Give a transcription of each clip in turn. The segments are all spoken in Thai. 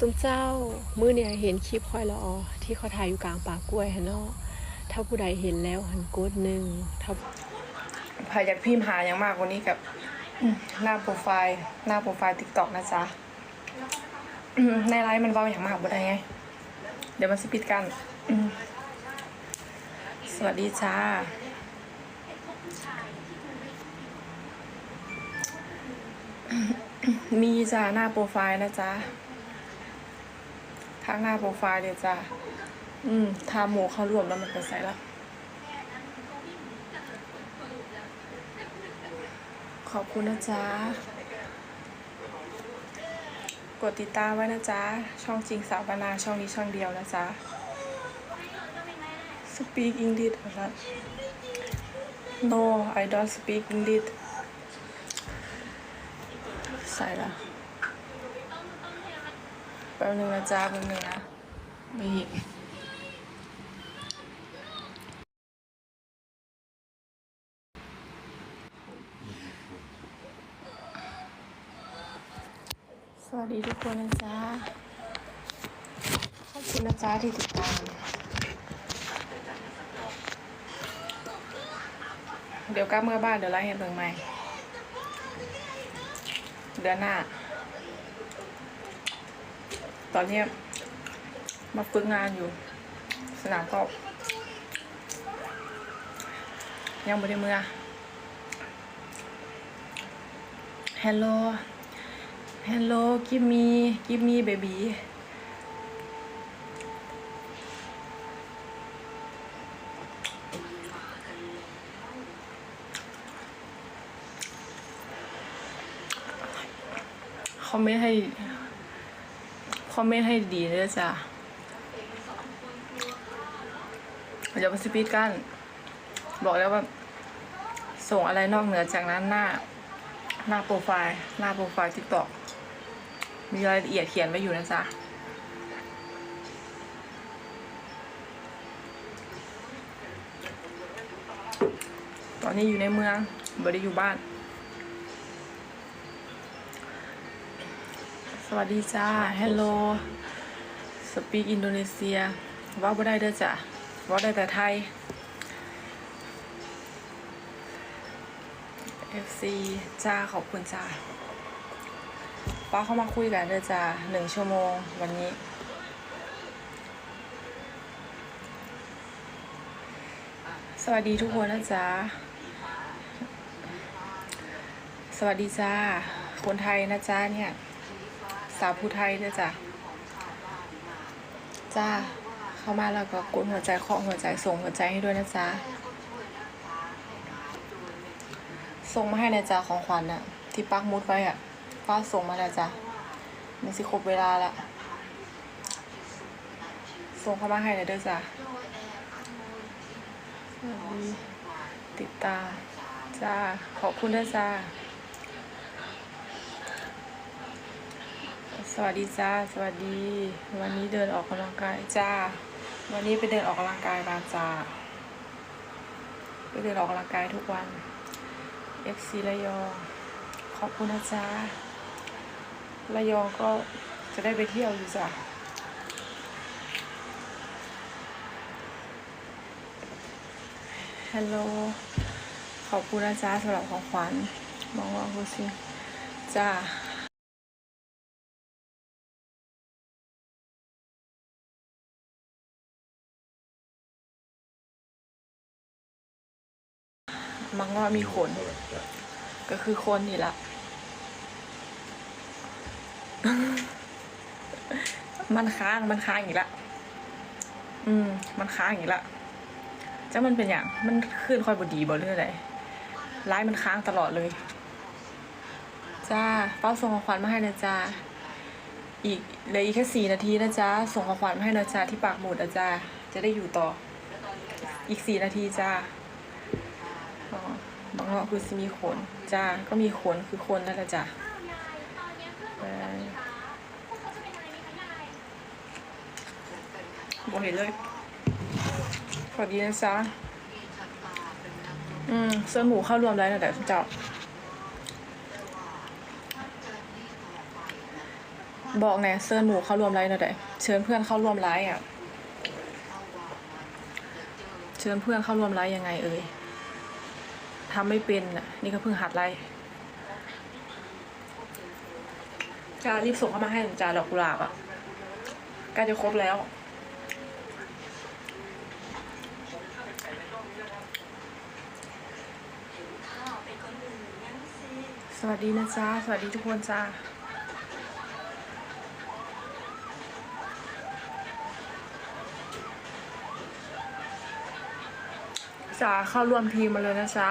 ซุมเจ้ามื้อเนี่ยเห็นคลิปคอยละออที่เขาถ่ายอยู่กลางป่ากล้วยฮะเนาะถ้าผู้ใดเห็นแล้วหันกดหนึ่งถ้าพาอยากพิมพ์หาอย่างมากกว่านี้กับหน้าโปรไฟล์หน้าโปรไฟล์ติ๊กต็อกนะจ๊ะในไลฟ์มันเบาอย่างมากบ่ได้ไง เดี๋ยวมันสปิดกัน สวัสดีจ้ามีจ้าหน้าโปรไฟล์นะจ๊ะ ทางหน้าโปรไฟล์เลยวจ้าอืมทาหมูเข้ารวมแล้วมันเป็นไสละขอบคุณนะจ๊ะ กดติดตามไว้นะจ๊ะ ช่องจริงสาวบานาช่องนี้ช่องเดียวนะจ๊ะ Speak English อะ No I don't speak English ใส่ละ แป๊บนึงนะจ๊ะแป๊บนึงนะมีอีกสวัสดีทุกคนนะจ๊ะขอบคุณนะจ๊ะที่ติดตาม เดี๋ยวกลับเมื่อบ้านเดี๋ยวไล่ให้เบิ่งใหม่ เดือนหน้า ตอนนี้มาฝึกงานอยู่ สนามกอล์ฟยังไม่ได้เมื่อ Hello Hello give me give me baby คอมเมนต์ให้ คอมเมนต์ให้ดีเลยจ้ะเดี๋ยวมาสปีดกัน บอกแล้วว่า ส่งอะไรนอกเหนือจากนั้นหน้า หน้าโปรไฟล์ หน้าโปรไฟล์ทิกตอกมีรายละเอียดเขียนไว้อยู่นะจ๊ะตอนนี้อยู่ในเมืองไม่ได้อยู่บ้าน สวัสดีจ้า ฮัลโหล สปีกอินโดนีเซีย ว่าบ่ได้เด้อจ้ะว่าได้แต่ไทย FC จ้า ขอบคุณจ้า ป้าเข้ามาคุยกันเด้อจ้าหนึ่งชั่วโมงวันนี้ สวัสดีทุกคนนะจ๊ะ สวัสดีจ้า คนไทยนะจ้าเนี่ย สาวผู้ไทยด้วยจ้ะจ้าเข้ามาแล้วก็กดหัวใจเคาะหัวใจส่งหัวใจให้ด้วยนะจ๊ะส่งมาให้นะจ๊ะของขวัญน่ะที่ปักมุดไว้อะฟ้าส่งมาแล้วจ้ะมันสิครบเวลาละส่งเข้ามาให้เลยเด้อจ้ะติดตามจ้าขอบคุณด้วยจ้า สวัสดีจ้า สวัสดี วันนี้เดินออกกำลังกายจ้า วันนี้ไปเดินออกกำลังกายมาจ้า ไปเดินออกกำลังกายทุกวัน FC ระยอง ขอบคุณนะจ๊ะระยองก็จะได้ไปเที่ยวอยู่จ้ะฮัลโหล ขอบคุณนะจ๊ะสำหรับของขวัญมองว่าคุณสิจ้า มังว่ามีขน ก็คือคนนี่ละ มันค้างมันค้างอีกละ อืม มันค้างอีกละจ้ามันเป็นอย่างมันขึ้นคอยบดีบอเรื่องอะไรไลน์มันค้างตลอดเลย จ้าเป้าส่งของขวัญมาให้นะจ้าอีกเหลืออีกแค่สี่นาทีนะจ๊ะส่งของขวัญมาให้นะจ๊ะที่ปากหมุดนะจ๊ะจะได้อยู่ต่อ อีกสี่นาทีจ้า อ๋อบางเงาะคือสิมีขนจ้าก็มีขนคือคนนั่นแหละจ้ะบอกเห็นเลยสวัสดีนะจ๊ะอืมเสื้อหมูเข้ารวมแล้วนะแต่เจ้าบอกแหน่เชิญหนูเข้ารวมไลฟ์น่อยได้เชิญเพื่อนเข้าร่วมไลฟ์อะ เชิญเพื่อนเข้าร่วมไลฟ์ยังไงเอ่ย ทำไม่เป็นอะ นี่ก็เพิ่งหัดไลฟ์จะรีบส่งเข้ามาให้หนูจ้าดอกกุหลาบอะใกล้จะครบแล้ว สวัสดีนะจ๊ะสวัสดีทุกคนจ้าจ๋าเข้าร่วมทีมมาเลยนะจ๊ะ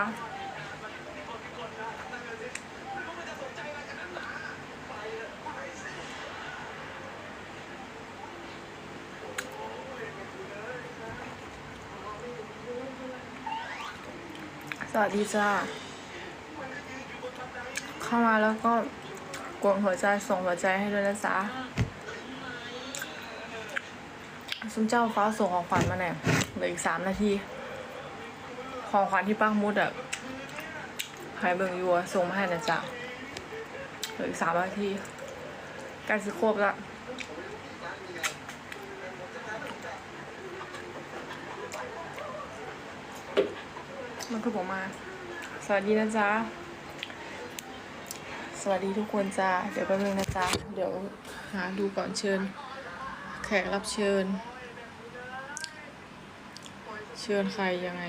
สวัสดีจ้า เข้ามาแล้วก็กดหัวใจส่งหัวใจให้ด้วยนะจ๊ะซุมเจ้าฟ้าส่งของขวัญมาแน่เหลืออีกสามนาที ของขวัญที่ปังมุดอะใครเบิ่งอยู่อะส่งมาให้นะจ๊ะเหลืออีกสามนาทีใกล้สิครบละ มันคือผมมา สวัสดีนะจ๊ะ สวัสดีทุกคนจ้าเดี๋ยวแป๊บนึงนะจ๊ะ เดี๋ยวหาดูก่อนเชิญ แขกรับเชิญ เชิญใครยังไง